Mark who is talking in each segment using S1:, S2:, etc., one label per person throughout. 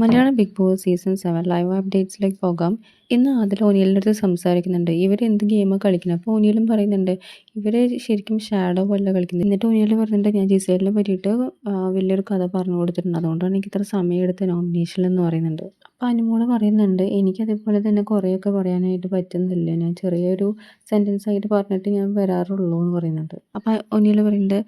S1: Malayalam Big Boss season seven live അപ്ഡേറ്റ്സിലേക്ക് പോകാം. ഇന്ന് അതിൽ ഒനിയലിന്റെ അടുത്ത് സംസാരിക്കുന്നുണ്ട്. ഇവർ എന്ത് ഗെയിമാണ് കളിക്കുന്നത്? അപ്പോൾ ഒനിയലും പറയുന്നുണ്ട് ഇവർ ശരിക്കും ഷാഡോ പോലെ കളിക്കുന്നത്. എന്നിട്ട് ഒനിയൽ പറയുന്നുണ്ട് ഞാൻ ജിസേലിനെ പറ്റിയിട്ട് വലിയൊരു കഥ പറഞ്ഞു കൊടുത്തിട്ടുണ്ട്. അതുകൊണ്ടാണ് എനിക്ക് ഇത്ര സമയം എടുത്ത നോമിനേഷൻ എന്ന് പറയുന്നുണ്ട്. അപ്പോൾ അനുമോൾ പറയുന്നുണ്ട് എനിക്കതേപോലെ തന്നെ കുറേയൊക്കെ പറയാനായിട്ട് പറ്റുന്നില്ല. ഞാൻ ചെറിയൊരു സെന്റൻസ് ആയിട്ട് പറഞ്ഞിട്ട് ഞാൻ വരാറുള്ളൂ എന്ന് പറയുന്നുണ്ട്. അപ്പോൾ ഒന്നിൽ പറയുന്നുണ്ട്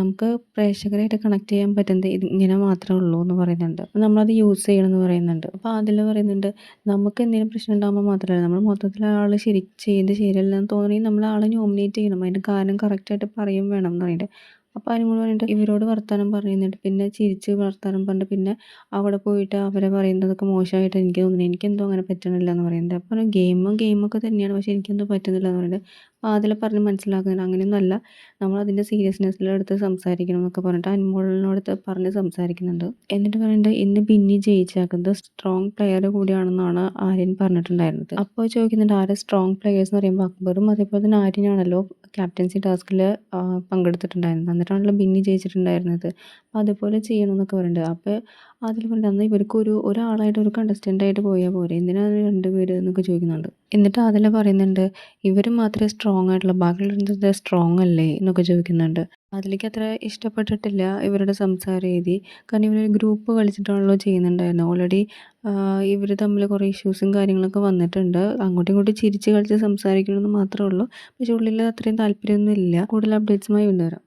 S1: നമുക്ക് പ്രേക്ഷകരായിട്ട് കണക്ട് ചെയ്യാൻ പറ്റുന്നത് ഇങ്ങനെ മാത്രമേ ഉള്ളൂ എന്ന് പറയുന്നുണ്ട്. അപ്പോൾ നമ്മളത് യൂസ് ചെയ്യണമെന്ന് പറയുന്നുണ്ട്. അപ്പോൾ അതിൽ പറയുന്നുണ്ട് നമുക്ക് എന്തെങ്കിലും പ്രശ്നം ഉണ്ടാകുമ്പോൾ മാത്രമല്ല നമ്മൾ മൊത്തത്തിൽ ആൾ ശരി ചെയ്ത് ശരിയല്ല എന്ന് തോന്നി നമ്മൾ ആളെ നോമിനേറ്റ് ചെയ്യണം. അതിന്റെ കാരണം കറക്റ്റായിട്ട് പറയും വേണം എന്ന് പറയുന്നുണ്ട്. അപ്പോൾ അതിനോട് പറഞ്ഞിട്ട് ഇവരോട് വർത്തമാനം പറയുന്നുണ്ട്. പിന്നെ ചിരിച്ച് വർത്തമാനം പറഞ്ഞിട്ട് പിന്നെ അവിടെ പോയിട്ട് അവരെ പറയുന്നതൊക്കെ മോശമായിട്ട് എനിക്ക് തോന്നുന്നു. എനിക്കെന്തോ അങ്ങനെ പറ്റണില്ല എന്ന് പറയുന്നുണ്ട്. അപ്പോൾ ഗെയിമും ഗെയിമൊക്കെ തന്നെയാണ്. പക്ഷേ എനിക്കെന്തോ പറ്റുന്നില്ല എന്ന് പറയുന്നത് അപ്പോൾ അതിൽ പറഞ്ഞ് മനസ്സിലാക്കുന്നുണ്ട് അങ്ങനെയൊന്നുമല്ല നമ്മൾ അതിന്റെ സീരിയസ്നെസ്സിലെടുത്ത് സംസാരിക്കണം എന്നൊക്കെ പറഞ്ഞിട്ട് അനുമോളിനോട് പറഞ്ഞ് സംസാരിക്കുന്നുണ്ട്. എന്നിട്ട് പറയുന്നുണ്ട് ഇന്ന് ബിന്നി ജയിച്ചാക്കുന്നത് സ്ട്രോങ് പ്ലെയർ കൂടിയാണെന്നാണ് ആര്യൻ പറഞ്ഞിട്ടുണ്ടായിരുന്നത്. അപ്പോൾ ചോദിക്കുന്നുണ്ട് ആരെ സ്ട്രോങ് പ്ലെയേഴ്സ് എന്ന് പറയുമ്പോൾ അക്ബറും അതേപോലെ തന്നെ ആര്യനാണല്ലോ ക്യാപ്റ്റൻസി ടാസ്കിൽ പങ്കെടുത്തിട്ടുണ്ടായിരുന്നത്. എന്നിട്ടാണല്ലോ ബിന്നി ജയിച്ചിട്ടുണ്ടായിരുന്നത്. അപ്പോൾ അതുപോലെ ചെയ്യണമെന്നൊക്കെ പറയുന്നുണ്ട് അപ്പോൾ അതിൽ പറഞ്ഞിട്ട് അന്ന് ഇവർക്കൊരു ഒരാളായിട്ട് ഒരു കണ്ടസ്റ്റന്റായിട്ട് പോയാൽ പോരെ. എന്തിനാണ് രണ്ട് പേര് എന്നൊക്കെ ചോദിക്കുന്നുണ്ട്. എന്നിട്ട് അതിൽ പറയുന്നുണ്ട് ഇവർ മാത്രമേ സ്ട്രോങ് ആയിട്ടുള്ളൂ. ബാക്കിയുള്ളത് സ്ട്രോങ് അല്ലേ? എന്നൊക്കെ ചോദിക്കുന്നുണ്ട്. അതിലേക്ക് അത്ര ഇഷ്ടപ്പെട്ടിട്ടില്ല ഇവരുടെ സംസാര രീതി. കാരണം ഇവരൊരു ഗ്രൂപ്പ് കളിച്ചിട്ടാണല്ലോ ചെയ്യുന്നുണ്ടായിരുന്നു ഓൾറെഡി ഇവർ തമ്മിൽ കുറേ ഇഷ്യൂസും കാര്യങ്ങളൊക്കെ വന്നിട്ടുണ്ട്. അങ്ങോട്ടും ഇങ്ങോട്ടും ചിരിച്ച് കളിച്ച് സംസാരിക്കണമെന്ന് മാത്രമേ ഉള്ളൂ. പക്ഷേ ഉള്ളിൽ അത്രയും താല്പര്യമൊന്നും ഇല്ല കൂടുതൽ അപ്ഡേറ്റ്സുമായി കൊണ്ടുവരാം